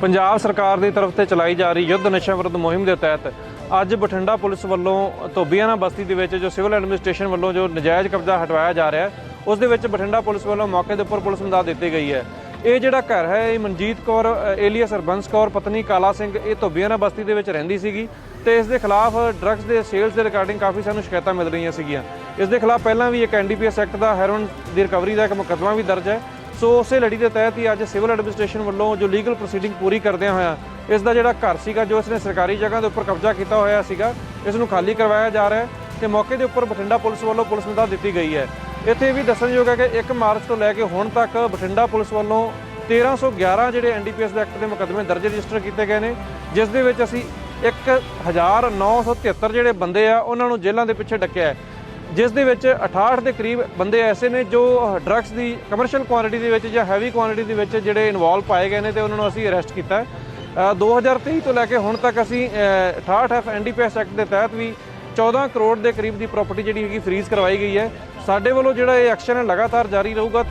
ਪੰਜਾਬ ਸਰਕਾਰ ਦੀ ਤਰਫ ਤੇ ਚਲਾਈ ਜਾ ਰਹੀ ਯੁੱਧ ਨਸ਼ਾ ਵਿਰੁੱਧ ਮੁਹਿੰਮ ਦੇ ਤਹਿਤ ਅੱਜ ਬਠਿੰਡਾ ਪੁਲਿਸ ਵੱਲੋਂ ਧੋਬੀਆਣਾ ਬਸਤੀ ਦੇ ਵਿੱਚ ਜੋ ਸਿਵਲ ਐਡਮਿਨਿਸਟ੍ਰੇਸ਼ਨ ਵੱਲੋਂ ਜੋ ਨਜਾਇਜ਼ ਕਬਜ਼ਾ ਹਟਵਾਇਆ ਜਾ ਰਿਹਾ ਹੈ ਉਸ ਦੇ ਵਿੱਚ ਬਠਿੰਡਾ ਪੁਲਿਸ ਵੱਲੋਂ ਮੌਕੇ ਦੇ ਉੱਪਰ ਪੁਲਿਸ ਮਦਦ ਦਿੱਤੀ ਗਈ ਹੈ। ਇਹ ਜਿਹੜਾ ਘਰ ਹੈ ਇਹ ਮਨਜੀਤ ਕੌਰ ਅ, ਏਲੀਅਸ ਹਰਬੰਸ ਕੌਰ ਪਤਨੀ ਕਾਲਾ ਸਿੰਘ ਇਹ ਧੋਬੀਆਣਾ ਬਸਤੀ ਦੇ ਵਿੱਚ ਰਹਿੰਦੀ ਸੀਗੀ ਤੇ ਇਸ ਦੇ ਖਿਲਾਫ ਡਰੱਗਸ ਦੇ ਸੇਲਸ ਦੇ ਰਿਗਾਰਡਿੰਗ ਕਾਫੀ ਸਾਨੂੰ ਸ਼ਿਕਾਇਤਾਂ ਮਿਲ ਰਹੀਆਂ ਸੀਗੀਆਂ। ਇਸ ਦੇ ਖਿਲਾਫ ਪਹਿਲਾਂ ਵੀ ਇੱਕ ਐਨਡੀਪੀਐਸ ਐਕਟ ਦਾ ਹੈਰੋਇਨ ਦੀ ਰਿਕਵਰੀ ਦਾ ਇੱਕ ਮੁਕੱਦਮਾ ਵੀ ਦਰਜ ਹੈ। ਸੋ ਉਸੇ ਲੜੀ ਦੇ ਤਹਿਤ ਹੀ ਅੱਜ ਸਿਵਲ ਐਡਮਿਨਿਸਟ੍ਰੇਸ਼ਨ ਵੱਲੋਂ ਜੋ ਲੀਗਲ ਪ੍ਰੋਸੀਡਿੰਗ ਪੂਰੀ ਕਰਦਿਆਂ ਹੋਇਆ ਇਸ ਦਾ ਜਿਹੜਾ ਘਰ ਸੀਗਾ, ਜੋ ਇਸਨੇ ਸਰਕਾਰੀ ਜਗ੍ਹਾ ਦੇ ਉੱਪਰ ਕਬਜ਼ਾ ਕੀਤਾ ਹੋਇਆ ਸੀਗਾ, ਇਸ ਨੂੰ ਖਾਲੀ ਕਰਵਾਇਆ ਜਾ ਰਿਹਾ ਹੈ ਤੇ ਮੌਕੇ ਦੇ ਉੱਪਰ ਬਠਿੰਡਾ ਪੁਲਿਸ ਵੱਲੋਂ ਪੁਲਿਸ ਮਦਦ ਦਿੱਤੀ ਗਈ ਹੈ। ਇੱਥੇ ਇਹ ਵੀ ਦੱਸਣਯੋਗ ਹੈ ਕਿ 1 ਮਾਰਚ ਤੋਂ ਲੈ ਕੇ ਹੁਣ ਤੱਕ ਬਠਿੰਡਾ ਪੁਲਿਸ ਵੱਲੋਂ 1311 ਜਿਹੜੇ ਐਨਡੀਪੀਐਸ ਦੇ ਐਕਟ ਦੇ ਮੁਕੱਦਮੇ ਦਰਜ ਰਜਿਸਟਰ ਕੀਤੇ ਗਏ ਨੇ, ਜਿਸ ਦੇ ਵਿੱਚ ਅਸੀਂ 1973 ਜਿਹੜੇ ਬੰਦੇ ਆ, ਉਹਨਾਂ ਨੂੰ ਜੇਲ੍ਹਾਂ ਦੇ ਪਿੱਛੇ ਡੱਕਿਆ ਹੈ। ਜਿਸ ਦੇ ਵਿੱਚ 68 ਦੇ ਕਰੀਬ ਬੰਦੇ ਐਸੇ ਨੇ ਜੋ ਡਰੱਗਸ ਦੀ ਕਮਰਸ਼ੀਅਲ ਕੁਆਂਟੀਟੀ ਦੇ ਵਿੱਚ ਜਾਂ ਹੈਵੀ ਕੁਆਂਟੀਟੀ ਦੇ ਵਿੱਚ ਜਿਹੜੇ ਇਨਵੋਲਵ ਪਾਏ ਗਏ ਨੇ ਤੇ ਉਹਨਾਂ ਨੂੰ ਅਸੀਂ ਅਰੈਸਟ ਕੀਤਾ ਹੈ। ਅ, 2023 ਤੋਂ ਲੈ ਕੇ ਹੁਣ ਤੱਕ ਅਸੀਂ ਅ, 68 ਐਫ ਐਨਡੀਪੀਐਸ ਐਕਟ ਦੇ ਤਹਿਤ ਵੀ 14 ਕਰੋੜ ਦੇ ਕਰੀਬ ਦੀ ਪ੍ਰਾਪਰਟੀ ਜਿਹੜੀ ਹੈਗੀ ਫ੍ਰੀਜ਼ ਕਰਵਾਈ ਗਈ ਹੈ। ਸਾਡੇ ਵੱਲੋਂ ਜਿਹੜਾ ਇਹ ਐਕਸ਼ਨ ਹੈ ਲਗਾਤਾਰ ਜਾਰੀ ਰਹੂਗਾ।